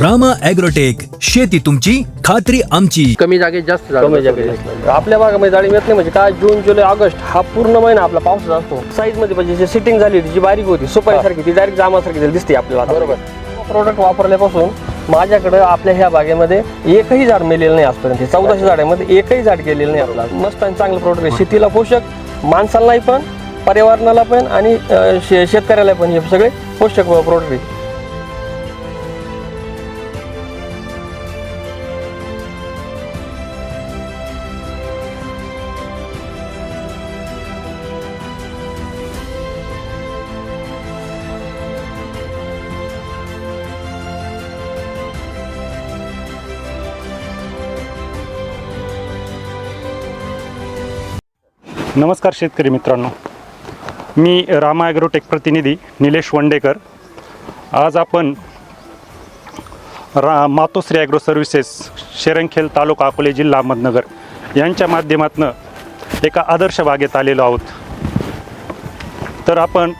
Rama agrotech शेती तुमची खात्री आमची. कमी जागेत जास्त झाड कमी जागेत जास्त. आपल्या भागामध्ये जाळी येत नाही म्हणजे काय? जून जुलै ऑगस्ट हा पूर्ण महिना आपला पावसाचा असतो. साईजमध्ये म्हणजे जी सिटिंग झाली होती जी बारीक होती सुपारीसारखी ती डायरेक्ट जामासारखी दिसते दिसते आपल्याला बरोबर. प्रोडक्ट वापरल्यापासून माझ्याकडे आपल्या ह्या बागेमध्ये एकही झाड मेलेलं नाही आजपर्यंत. चौदाशे झाडामध्ये एकही झाड गेलेलं नाही आपला मस्त आणि चांगलं प्रोडक्ट आहे. शेतीला पोषक माणसालाही पण पर्यावरणाला पण आणि अं, शे- शेतकऱ्याला पण हे सगळे पोषक प्रोडक्ट आहे. नमस्कार शेतकरी मित्रांनो. मी रामा ॲग्रोटेक प्रतिनिधी निलेश वंडेकर. आज आपण रा मातोश्री ॲग्रो सर्व्हिसेस शेरंखेल तालुका अकोले जिल्हा अहमदनगर यांच्या माध्यमातून एका आदर्श बागेत आलेलो आहोत. तर आपण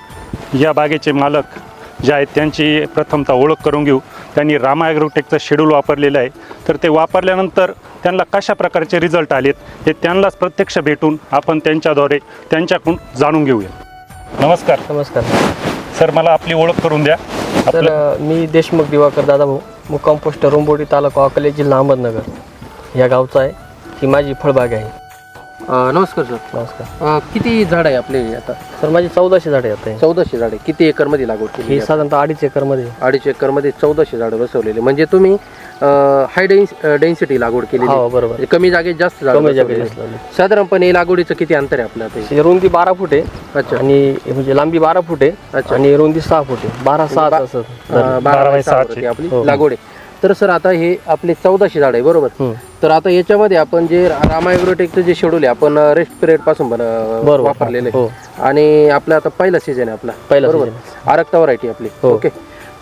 या बागेचे मालक जे आहेत त्यांची प्रथमतः ओळख करून घेऊ. त्यांनी रामा ॲग्रोटेकचं शेड्यूल वापरलेलं आहे. तर ते वापरल्यानंतर त्यांना कशा प्रकारचे रिझल्ट आलेत हे त्यांनाच प्रत्यक्ष भेटून आपण त्यांच्याद्वारे त्यांच्याकडून जाणून घेऊया. नमस्कार. नमस्कार. सर मला आपली ओळख करून द्या. तर मी देशमुख दिवाकर दादा भाऊ मुक्काम पोस्ट रुंबोटी तालुका अकोले जिल्हा अहमदनगर. या गावचा आहे. ही माझी फळबाग आहे. अं, नमस्कार सर. नमस्कार. अं, किती झाड आहे आपले आता? तर माझी चौदाशे झाडे आहेत चौदाशे झाडे किती एकरमध्ये लागवड केली ही साधारणतः अडीच एकरमध्ये आहे. अडीच एकरमध्ये चौदाशे झाडं बसवलेले. म्हणजे तुम्ही हाय डेन्सिटी लागवड केली हो बरोबर. म्हणजे कमी जागेत जास्त झाड कमी जागेत जास्त लावली. साधारणपणे लागवडीचं किती अंतर आहे आपलं आता? ही रुंदी बारा फूट आहे. अच्छा. आणि म्हणजे लांबी बारा फूट आहे. अच्छा. आणि रुंदी सहा फूट आहे. बारा सहा असं अं. बारा बाय सहा आपली हो. लागवड आहे. तर सर आता हे आपले चौदाशे झाड आहे बरोबर? हम्म. तर आता याच्यामध्ये आपण जे रामायग्रोटेकचं जे शेड्यूल आहे आपण रेस्ट पिरियडपासून. वापरलेलं हो. आहे आणि आपला आता पहिला सीझन आहे आपला पहिला बरोबर? आरक्ता व्हरायटी आपली. हो. ओके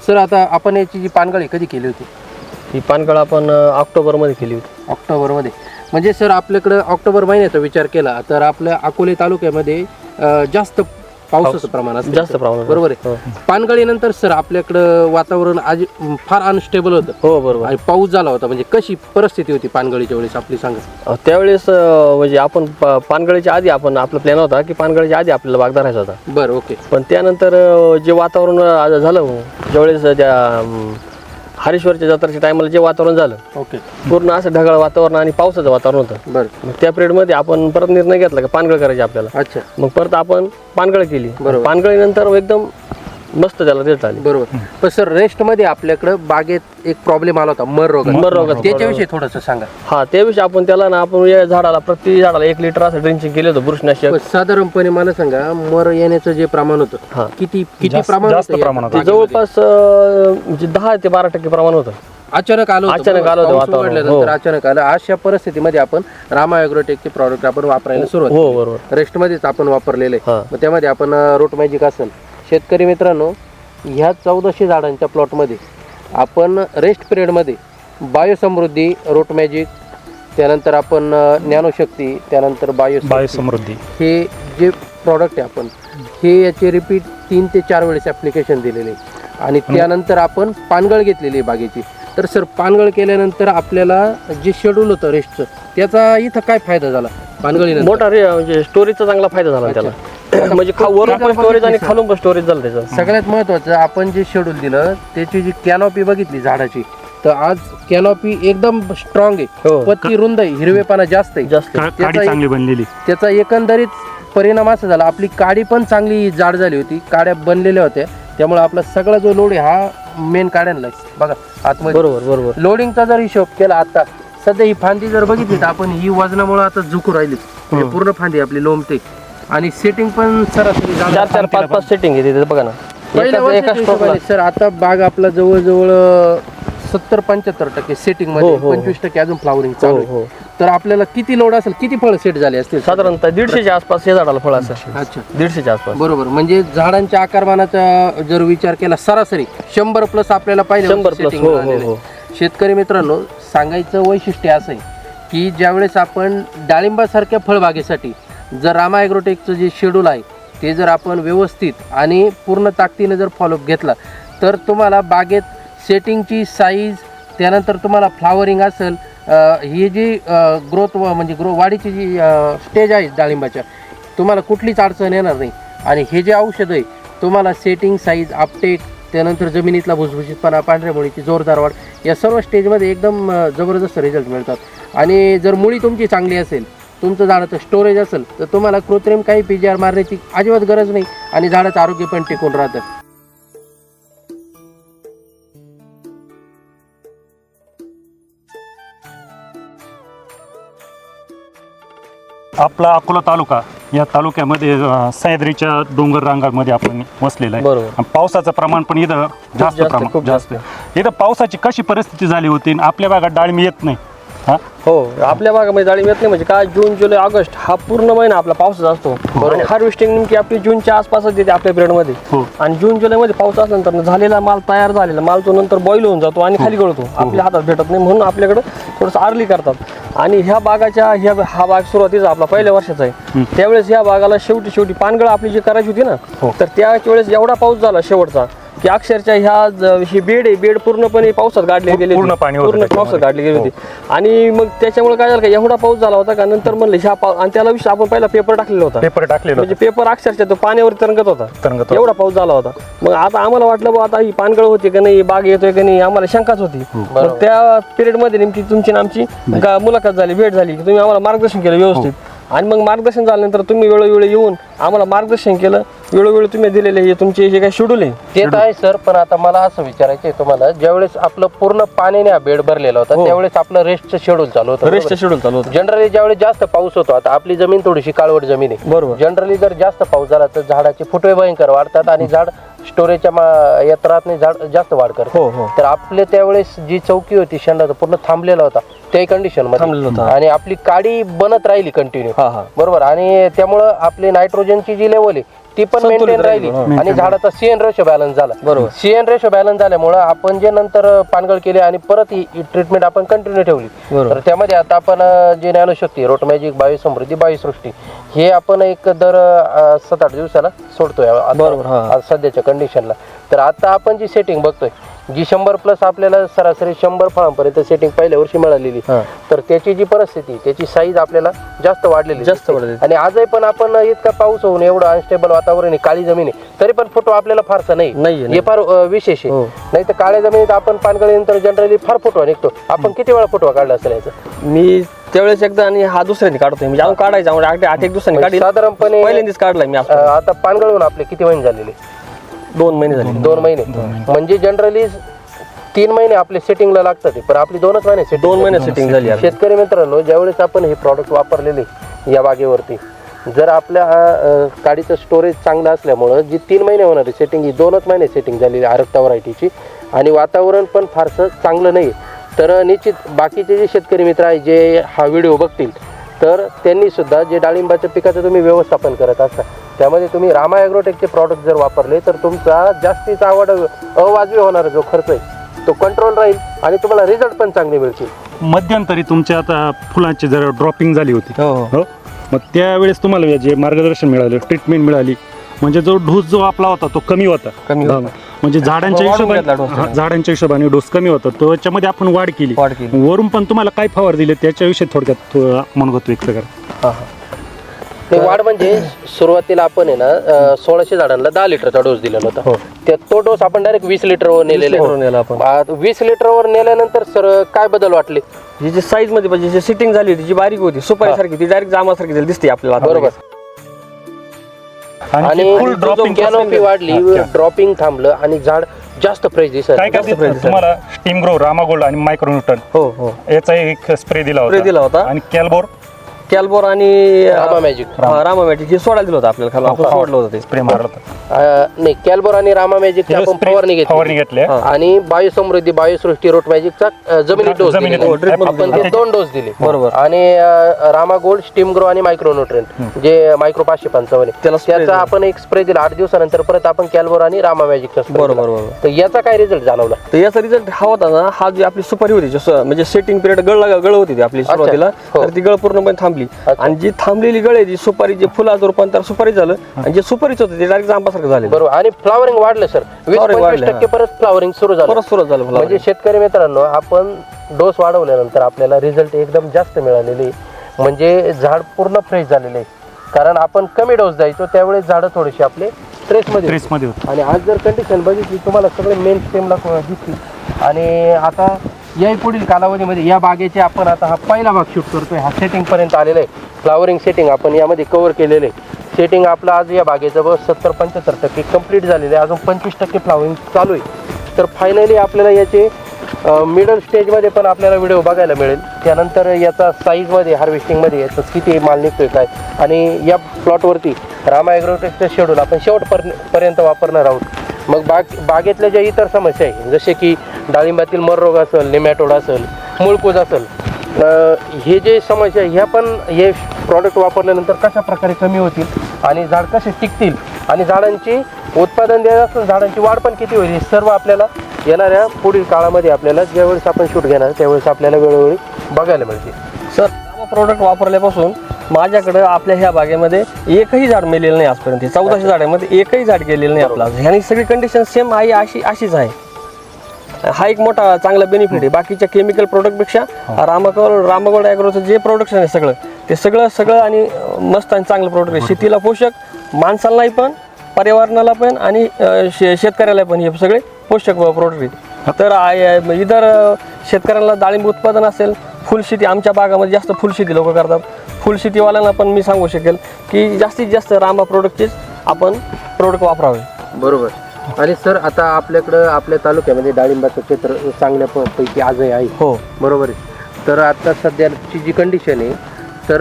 सर आता आपण याची जी पानगळी कधी केली होती? ही पानगळ आपण ऑक्टोबरमध्ये केली होती. ऑक्टोबरमध्ये. म्हणजे सर आपल्याकडं ऑक्टोबर महिन्याचा विचार केला तर आपल्या अकोले तालुक्यामध्ये जास्त पावसाचं प्रमाण असतं जास्त प्रमाणात बरोबर आहे. हो. पानगळीनंतर सर आपल्याकडं वातावरण आज फार अनस्टेबल होतं. हो बरोबर. आणि पाऊस झाला होता. म्हणजे कशी परिस्थिती होती पानगळीच्या वेळेस आपली सांगा. अ, त्यावेळेस अ, म्हणजे आपण प- पानगळीच्या आधी आपण आपला प्लॅन होता की पानगळीच्या आधी आपल्याला बाग धरायचा होता. बरं ओके. पण त्यानंतर अ, जे वातावरण अ, झालं ज्यावेळेस त्या अम, हरीश्वरच्या जत्राच्या टायमाला जे वातावरण झालं ओके. पूर्ण असं ढगाळ वातावरण आणि पावसाचं वातावरण होतं. बरं. मग त्या पिरियडमध्ये आपण परत निर्णय घेतला की पानगळ करायची आपल्याला? अच्छा. मग परत आपण पानगळ केली. बरोबर. पानगळीनंतर एकदम मस्त त्याला रिझल्ट आले बरोबर पण सर रेस्टमध्ये आपल्याकडं बागेत एक प्रॉब्लेम आला होता मर रोग मर रोगाचा त्याच्याविषयी थोडस सांगा हा त्याविषयी आपण त्याला ना आपण या झाडाला प्रति झाडाला एक लिटर असं ड्रिंचिंग केलं होतं बुरशनाशक पण साधारणपणे मला सांगा मर येण्याचं जे प्रमाण हा. होतं किती किती जास्त- प्रमाण जास्त होतं या प्रमाणात. ते बागेमध्ये? जवळपास अ, म्हणजे दहा ते बारा टक्के प्रमाण होतं अचानक आलं होतं, अचानक? आलं होतं पाऊस वातावरण, उघडल्यानंतर हो. अचानक आलं अशा परिस्थितीमध्ये आपण रामा ॲग्रोटेकचे प्रॉडक्ट आपण वापरायला सुरुवात हो बरोबर रेस्ट मध्येच आपण वापरलेले हा. मग त्यामध्ये आपण रूट मॅजिक असेल शेतकरी मित्रांनो ह्या चौदाशे झाडांच्या प्लॉटमध्ये आपण रेस्ट पिरियडमध्ये बायोसमृद्धी रूट मॅजिक त्यानंतर आपण ज्ञानशक्ती त्यानंतर बायो बायोसमृद्धी. हे जे प्रॉडक्ट आहे आपण हे याचे रिपीट तीन ते चार वेळेस ॲप्लिकेशन दिलेले. आहे. आणि त्यानंतर आपण पानगळ घेतलेली आहे बागेची. तर सर पानगळ केल्यानंतर आपल्याला जे शेड्यूल होतं रेस्टचं त्याचा इथं काय फायदा झाला? पानगळीनंतर. मोठा रे म्हणजे स्टोरेजचा चांगला फायदा झाला त्याला. म्हणजे खा- वरून पण स्टोरेज आणि खालून पण स्टोरेज झालं त्याचं. सगळ्यात महत्वाचं आपण जे शेड्यूल दिलं त्याची जी कॅनॉपी बघितली झाडाची तर आज कॅनॉपी एकदम स्ट्रॉंग आहे. हो. पत्ती रुंद आहे हिरवेपणा जास्त आहे. जास्त का- काडी चांगली बनलेली. त्याचा एकंदरीत परिणाम असा झाला आपली काडी पण चांगली जाड झाली होती काड्या बनलेल्या होत्या. त्यामुळे आपला सगळा जो लोड आहे हा मेन काड्यांना. बघा आतमध्ये. बरोबर बरोबर. लोडिंगचा जर हिशोब केला आता सध्या ही फांदी जर बघितली तर आपण ही वजनामुळे आता झुकू राहिली पूर्ण फांदी आपली लोंबते आणि सेटिंग पण सरासरी झालं. चार चार पाच पाच सेटिंग आहे तिथे बघा ना. पहिल्या वर्षाच्या हिशोबाने सर आता बाग आपला जवळजवळ सत्तर पंच्याहत्तर टक्के सेटिंग हो, मध्ये हो, हो. पंचवीस टक्के अजून फ्लावरिंग हो चालू आहे. हो. तर आपल्याला किती लोड असेल किती फळ सेट झाले असतील? साधारणतः दीडशेच्या आसपास या झाडाला फळ असं. अच्छा. दीडशेच्या आसपास. बरोबर. म्हणजे झाडांच्या आकारमानाचा जर विचार केला सरासरी शंभर प्लस आपल्याला पाहिजे शंभर plus, हो, हो, हो. शेतकरी मित्रांनो सांगायचं वैशिष्ट्य असं आहे की ज्यावेळेस आपण डाळिंबासारख्या फळबागेसाठी जर रामा ॲग्रोटेकचं जे शेड्यूल आहे ते जर आपण व्यवस्थित आणि पूर्ण ताकदीने जर फॉलोअप घेतला तर तुम्हाला बागेत सेटिंगची साईज त्यानंतर तुम्हाला फ्लावरिंग असेल ही जी ग्रोथ म्हणजे ग्रो वाढीची जी स्टेज आहे डाळिंबाच्या तुम्हाला कुठलीच अडचण येणार नाही. आणि हे जे औषध आहे तुम्हाला सेटिंग साईज अपटेक त्यानंतर जमिनीतला भुसभुशीतपणा पांढऱ्या मुळीची जोरदार वाढ या सर्व स्टेजमध्ये एकदम जबरदस्त रिझल्ट मिळतात. आणि जर मुळी तुमची चांगली असेल तुमचं झाडाचं स्टोरेज असेल तर तुम्हाला कृत्रिम काही पी जी आर मारण्याची अजिबात गरज नाही आणि झाडाचं आरोग्य पण टिकून राहतं आपला अकोला तालुका या तालुक्यामध्ये अं, सह्याद्रीच्या डोंगर रांगामध्ये आपण वसलेलं आहे बरोबर. आणि पावसाचं प्रमाण पण इथं जास्त जास्त, प्रमाण खूप जास्त आहे. इथं पावसाची कशी परिस्थिती झाली होती आणि आपल्या भागात डाळमी येत नाही हा? हो आपल्या भागामध्ये डाळिंब येत नाही. म्हणजे काय जून जुलै ऑगस्ट हा पूर्ण महिना आपला पावसाचा असतो. आणि हार्वेस्टिंग नेमकी आपली जूनच्या आसपासच येते आपल्या पिरियडमध्ये हो. आणि जून जुलैमध्ये पाऊस असल्यानंतर झालेला माल तयार झालेला माल तो नंतर बॉईल होऊन जातो आणि खाली गळतो. आपल्या हातात भेटत नाही म्हणून आपल्याकडे थोडंसं आर्ली करतात. आणि ह्या बागाच्या ह्या हा बाग सुरुवातीचा आपला पहिल्या वर्षाचा आहे. त्यावेळेस ह्या बागाला शेवटी शेवटी पानगळ आपली जी करायची होती ना तर त्याच वेळेस एवढा पाऊस झाला शेवटचा. की अक्षरशः ह्या ज- ही बेड आहे बेड पूर्णपणे पावसात गाडले गेले पूर्ण होते. पाणी होतं पूर्ण पावसात त्याच्यामध्ये. गाडली गेली होती. आणि मग त्याच्यामुळे काय झालं का एवढा पाऊस झाला होता का नंतर म्हणलं ह्या पाऊ आणि त्याला विषय आपण पहिला पेपर टाकलेला होता. पेपर टाकलेलं म्हणजे पेपर अक्षरशः तो पाण्यावर तरंगत होता. तरंगत होता. एवढा पाऊस झाला होता. मग आता आम्हाला वाटलं बा आता ही पानगळ होती का नाही बाग येतोय का नाही आम्हाला शंकाच होती. मग त्या पिरियडमध्ये नेमकी तुमची आणि आमची गा- मुलाखत झाली भेट झाली की तुम्ही आम्हाला मार्गदर्शन केलं व्यवस्थित. आणि मग मार्गदर्शन झाल्यानंतर तुम्ही वेळोवेळी येऊन आम्हाला मार्गदर्शन केलं. वेळोवेळी तुम्ही दिलेले हे तुमचे जे काही शेड्यूल आहे ते तर आहे सर पण आता मला असं विचारायचं आहे तुम्हाला ज्यावेळेस आपलं पूर्ण पाण्याने हा बेड भरलेला होता त्यावेळेस आपलं रेस्टचं शेड्यूल चालू होतं रेस्टचं शेड्यूल चालू होतं. जनरली ज्यावेळेस जास्त पाऊस होतो आता आपली जमीन थोडीशी काळवट जमीन आहे. बरोबर. जनरली जर जास्त पाऊस झाला तर झाडाचे फुटवे भयंकर वाढतात आणि झाड स्टोरेजच्या यात्रात झाड जास्त वाढ करतो. हो हो. तर आपले त्यावेळेस जी चौकी होती शेंडा पूर्ण थांबलेला होता त्याही कंडिशन थांबलेला मध्ये होता. आणि आपली काडी बनत राहिली कंटिन्यू हा हा. बरोबर. आणि त्यामुळं आपली नायट्रोजनची जी लेवल आहे ती पण मेंटेन राहिली, आणि झाडाचा सीएन रेशो बॅलन्स झाला. बरोबर. सीएन रेशो बॅलन्स झाल्यामुळं आपण जे नंतर पानगळ केली आणि परत ही ट्रीटमेंट आपण कंटिन्यू ठेवली. तर त्यामध्ये आता आपण जे ज्ञानशक्ती रोटमॅजिक बायोसमृद्धी बायोसृष्टी हे आपण एक दर सात आठ दिवसाला सोडतोय. बरोबर, सध्याच्या कंडिशनला तर आता आपण जी सेटिंग बघतोय जी शंभर प्लस आपल्याला सरासरी शंभर फळांपर्यंत सेटिंग पहिल्या वर्षी मिळालेली. हा. तर त्याची जी परिस्थिती त्याची साईज आपल्याला जास्त वाढलेली जास्त दिसते. वाढलेली. आणि आजही पण आपण इतका पाऊस होऊन एवढं अनस्टेबल वातावरण आहे काळी जमीन आहे तरी पण फोटो आपल्याला फारसा नाही. नाहीये, हे फार अं, विशेष आहे. हो. नाही तर काळ्या जमिनीत आपण पानगळीनंतर जनरली फार फोटो निघतो. आपण किती वेळा फोटो काढला असेल याचा? मी त्यावेळेस एकदा आणि हा दुसऱ्यांनी काढतोय म्हणजे अजून काढायचा म्हणजे आठ आठ एक दिवसांनी काढील. साधारणपणे पहिल्यांदाच काढलाय मी अं, आता पानगळून आपले किती महिने झालेले? दोन महिने झाले. दोन महिने. म्हणजे जनरली तीन महिने आपले सेटिंगला लागतात हे, पण आपली दोनच महिने setting. दोन महिने झाली. सेटिंग झाली. शेतकरी मित्रांनो ज्यावेळेस आपण हे प्रॉडक्ट वापरलेले या बागेवरती जर आपल्या अं, काडीचं स्टोरेज चांगलं असल्यामुळं जी तीन महिने होणारी सेटिंग ही दोनच महिने सेटिंग झालेली आरक्ता व्हरायटीची आणि वातावरण पण फारसं चांगलं नाही तर निश्चित बाकीचे जे शेतकरी मित्र आहे जे हा व्हिडिओ बघतील तर त्यांनी सुद्धा जे डाळिंबाच्या पिकाचं तुम्ही व्यवस्थापन करत असता त्यामध्ये तुम्ही रामा ॲग्रोटेकचे प्रॉडक्ट जर वापरले तर तुमचा जास्तीचा आवड अवाजवी होणारा जो खर्च आहे तो कंट्रोल राहील आणि तुम्हाला रिझल्ट पण चांगले मिळतील. मध्यंतरी तुमच्या आता फुलांची जरा ड्रॉपिंग झाली होती. हो. हो? हो मग त्यावेळेस तुम्हाला जे मार्गदर्शन मिळालं ट्रीटमेंट मिळाली म्हणजे जो डोस जो आपला होता तो कमी होता कमी होता. हा. म्हणजे झाडांच्या वाढून घेतला dose हिशोबाने हा. झाडांच्या हिशोबाने डोस कमी होता तो त्याच्यामध्ये आपण वाढ केली वाढ केली. वरून पण तुम्हाला काय फवार दिले त्याच्याविषयी थोडक्यात थोडं मनोगत व्यक्त करा हा हा ते वाढ म्हणजे सुरुवातीला आपण आहे ना अं, सोळाशे झाडांना दहा लिटरचा डोस दिलेला होता त्यात तो डोस आपण डायरेक्ट वीस लिटरवर नेलेला लिटरवर नेला आपण. आहे. आ, वीस लिटरवर नेल्यानंतर सर काय बदल वाटले ही जी साईजमध्ये म्हणजे जी सिटिंग झाली होती जी बारीक होती सुपारी सारखी ती डायरेक्ट जामासारखी झाली दिसते आपल्याला आता. बरोबर आणि फुल ड्रॉपिंग कॅनोपी वाढली ड्रॉपिंग थांबलं आणि झाड जास्त फ्रेश दिसत. काय काय जास्त दिलं? price तुम्हाला स्टीम ग्रो रामागोल्ड आणि मायक्रोन्यूटन हो हो. याचा एक स्प्रे दिला Spray दिला होता. आणि कॅलबोर कॅल्बोर आणि रामा मॅजिक हा, रामा मॅजिक हे सोडायला दिलं होतं आपल्याला खाली आपण सोडलं होतं ते स्प्रे मारला होता अं, नाही कॅल्बोर आणि रामा आपण Spray- फवारणी फवारणी घेतली घेतली हा. आणि बायोसमृद्धी बायोसृष्टी रोट मॅजिकचा अं, जमिनीत डोस जमिनीत दिलेला. हो, drip मध्ये आपण दिला. ते दोन डोस दिले बरोबर. आणि अं, रामा गोल्ड स्टीम ग्रो आणि मायक्रोन्युट्रेंट जे मायक्रो पाचशे पंचावन्न. त्याला spray त्याचा दिला. आपण एक स्प्रे दिला आठ दिवसानंतर परत आपण कॅल्बोर आणि रामा मॅजिकचा स्प्रे बरोबर, दिला. बरोबर. तर याचा काय रिझल्ट जाणवला तर याचा रिझल्ट हा होता ना हा जी आपली सुपारी होती जसं म्हणजे सेटिंग पिरियड गळ गळ होती ती आपली सुरुवातीला हो. तर ती गळ पूर्णपणे थांबली थांबली. आणि जी थांबलेली गळे जी सुपारी जे फुलाचं रूपांतर सुपारी झालं आणि जे सुपारीच होतं ते डायरेक्ट जांबासारखं झालं बरोबर. आणि फ्लावरिंग वाढलं सर वीस Flowering पंचवीस वाढलं, टक्के परत फ्लावरिंग सुरू झालं. परत सुरुवात झालं फुलावर. म्हणजे शेतकरी मित्रांनो आपण डोस वाढवल्यानंतर आपल्याला रिझल्ट एकदम जास्त मिळालेले. आहे. म्हणजे झाड पूर्ण फ्रेश झालेले. आहे कारण आपण कमी डोस द्यायचो त्यावेळेस झाडं थोडीशी आपले स्ट्रेसमध्ये ट्रेसमध्ये होतं. आणि आज जर कंडिशन बघितली तुम्हाला सगळे मेन स्टेमला दिसतील. आणि आता याही पुढील कालावधीमध्ये या बागेचे आपण आता हा पहिला भाग शूट करतोय. हा सेटिंगपर्यंत आलेला आहे. फ्लावरिंग सेटिंग आपण यामध्ये कव्हर केलेलं आहे. सेटिंग आपलं आज या बागेचं सत्तर पंच्याहत्तर टक्के कंप्लीट झालेलं आहे. अजून पंचवीस टक्के फ्लावरिंग चालू आहे. तर फायनली आपल्याला याचे मिडल स्टेजमध्ये पण आपल्याला व्हिडिओ बघायला मिळेल. त्यानंतर याचा साईजमध्ये हार्वेस्टिंगमध्ये याचं किती माल निघतोय काय. आणि या प्लॉटवरती रामा ॲग्रोटेकचं शेड्यूल आपण शेवटपर्यंत पर्यंत वापरणार आहोत. मग बाग बागेतल्या ज्या इतर समस्या आहे जसे की डाळिंबातील मररोग असेल निमॅटोड असेल मुळकूज असेल हे जे समस्या ह्या पण हे प्रॉडक्ट वापरल्यानंतर कशा प्रकारे कमी होतील आणि झाड कसे टिकतील आणि झाडांची उत्पादन देण्यास झाडांची वाढ पण किती होईल हे सर्व आपल्याला येणाऱ्या पुढील काळामध्ये आपल्याला ज्यावेळेस आपण शूट घेणार त्यावेळेस आपल्याला वेळोवेळी बघायला मिळते सर प्रॉडक्ट वापरल्यापासून माझ्याकडं आपल्या ह्या बागेमध्ये एकही झाड मेलेलं नाही आजपर्यंत. चौदाशे झाडामध्ये एकही झाड गेलेलं नाही आपलं ह्यानी सगळी कंडिशन सेम आहे अशी अशीच आहे. हा एक मोठा चांगला बेनिफिट आहे. बाकीच्या केमिकल प्रोडक्टपेक्षा रामाकोल रामागोड ॲग्रोचं जे प्रोडक्शन आहे सगळं ते सगळं सगळं आणि मस्त आणि चांगलं प्रोडक्ट आहे. शेतीला पोषक माणसालाही पण पर्यावरणाला पण आणि शे शेतकऱ्याला पण हे सगळे पोषक प्रोडक्ट आहेत. तर आ- इतर शेतकऱ्यांना डाळिंब उत्पादन असेल फुलशेती आमच्या भागामध्ये जास्त फुलशेती लोक करतात. फुलशेतीवाल्यांना पण मी सांगू शकेल की जास्तीत जास्त रामा प्रोडक्टचेच आपण प्रोडक्ट वापरावे. बरोबर. आणि सर आता आपल्याकडं आपल्या तालुक्यामध्ये डाळिंबाचं क्षेत्र चांगल्या प- पैकी आजही आहे. हो. बरोबर आहे. तर आता सध्याची जी कंडिशन आहे तर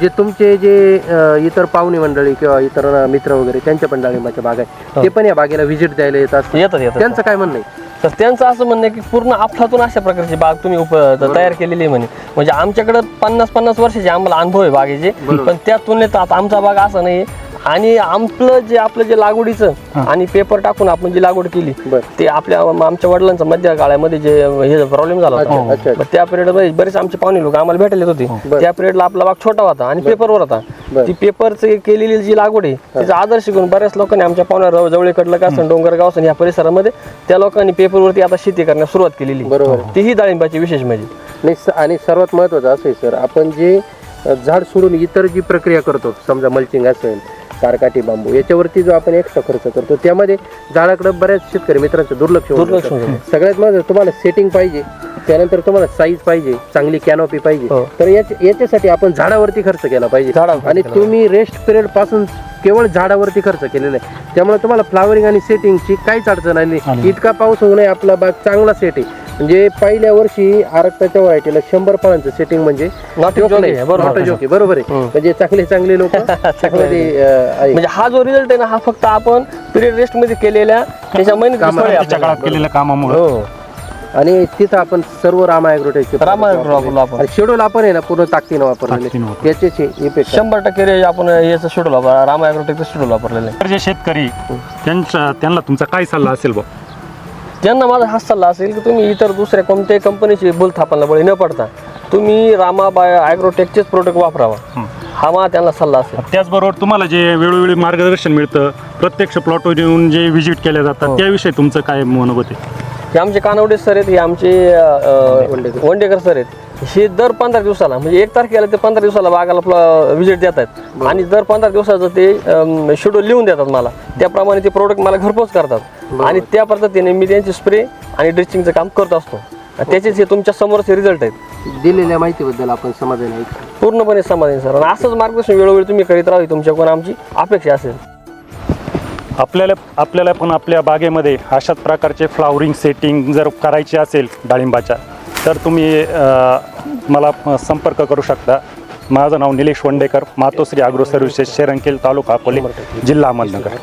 जे तुमचे जे अ, इतर पाहुणे मंडळी किंवा इतर मित्र वगैरे त्यांच्या पण डाळिंबाच्या बाग आहे ते पण या बागेला व्हिजिट द्यायला येत असतात. येतात येतात. त्यांचं काय म्हणणं आहे? तर त्यांचं असं म्हणणं आहे की पूर्ण अफलातून अशा प्रकारची बाग तुम्ही उप तयार केलेली आहे म्हणे. म्हणजे आमच्याकडे पन्नास पन्नास वर्षाचे आम्हाला अनुभव आहे बागेचे. पण त्या तुलनेत आमचा बाग असा नाही आणि आपलं जे आपलं जे लागवडीचं आणि पेपर टाकून आपण जी लागवड केली. ते आपल्या आमच्या वडिलांचा मध्य काळामध्ये जे हे प्रॉब्लेम झाला होता. मग त्या पिरियड बरेच आमचे पाहुणे लोक आम्हाला भेटायला येत होते. त्या पिरियडला आपला बाग छोटा होता आणि पेपरवर होता. ती पेपरचं केलेली जी लागवड आहे तिचा आदर्श घेऊन बऱ्याच लोकांनी आमच्या पाहुण्या जवळकडलं का असेल डोंगरगाव असेल या परिसरामध्ये त्या लोकांनी पेपरवरती आता शेती करण्यास सुरुवात केलेली. बरोबर. तीही डाळिंबाची विशेष म्हणजे. आणि सर्वात महत्त्वाचं असं आहे सर आपण जे झाड सोडून इतर जी प्रक्रिया करतो समजा मल्चिंग असेल कारकाटी बांबू. याच्यावरती जो आपण एक्स्ट्रा खर्च करतो त्यामध्ये झाडाकडे बऱ्याच शेतकरी मित्रांचं दुर्लक्ष दुर्लक्ष सगळ्यात महत्त्वाचं तुम्हाला सेटिंग पाहिजे त्यानंतर तुम्हाला साईज पाहिजे चांगली कॅनॉपी पाहिजे. हो. तर याच्या- याच्यासाठी आपण झाडावरती खर्च केला पाहिजे. आणि तुम्ही रेस्ट पिरियडपासून केवळ झाडावरती खर्च केलेला आहे. त्यामुळे तुम्हाला फ्लावरिंग आणि सेटिंगची काहीच अडचण आली नाही. इतका पाऊस होऊ नये आपला बाग चांगला सेट आहे. म्हणजे पहिल्या वर्षी आरक्ताच्या व्हरायटीला शंभर फळांचं सेटिंग म्हणजे Not आहे, बरोबर. Not a joke आहे, बरोबर आहे. म्हणजे चांगले चांगले लोक म्हणजे हा जो रिझल्ट आहे ना हा फक्त आपण पिरियड रेस्टमध्ये केलेल्या त्याच्या कामाला काळात केलेल्या कामामुळे. हो. आणि तिथं आपण सर्व रामा ॲग्रोटेकचे रामा ॲग्रो वापरलो. आपण. शेड्यूल आपण आहे ना पूर्ण ताकदीनं वापरलेले. वापरलं. याचे इफेक्ट शंभर टक्के रे आपण याचं शेड्यूल वापर रामा ॲग्रोटेकचं शेड्यूल वापरलेलं आहे. जे शेतकरी त्यांच्या त्यांना तुमचा काय सल्ला असेल बा? ज्यांना माझा हा सल्ला असेल की तुम्ही इतर दुसऱ्या कोणत्याही कंपनीची बोलथापाला बळी न पडता तुम्ही रामा बाय ॲग्रोटेकचेच प्रोडक्ट वापरावा. हा. माझा त्यांना सल्ला असेल. त्याचबरोबर तुम्हाला जे वेळोवेळी मार्गदर्शन मिळतं प्रत्यक्ष प्लॉटवर येऊन जे व्हिजिट केल्या जातात त्याविषयी तुमचं काय मनोगत आहे? हे आमचे कानवडे सर आहेत हे आमचे अं, वंडेकर. सर आहेत. हे दर पंधरा दिवसाला म्हणजे एक तारखेला ते पंधरा दिवसाला बागाला व्हिजिट देतात आणि दर पंधरा दिवसाचं ते शेड्यूल लिहून देतात मला. त्याप्रमाणे ते प्रोडक्ट मला घरपोच करतात. आणि त्या पद्धतीने मी त्यांचे स्प्रे आणि ड्रिचिंगचं काम करत असतो. आणि त्याचेच हे तुमच्या समोरचे रिझल्ट आहेत. दिलेल्या माहितीबद्दल आपण समाधान आहे पूर्णपणे समाधान सर. आणि असंच मार्गदर्शन वेळोवेळी तुम्ही करीत राहावी तुमच्याकडून आमची अपेक्षा असेल. आपल्याला आपल्याला पण आपल्या बागेमध्ये अशाच प्रकारचे फ्लावरिंग सेटिंग जर करायची असेल डाळिंबाच्या तर तुम्ही मला संपर्क करू शकता. माझं नाव निलेश वंडेकर मातोश्री आग्रो सर्व्हिसेस शेरंकेल तालुका अकोले जिल्हा अहमदनगर.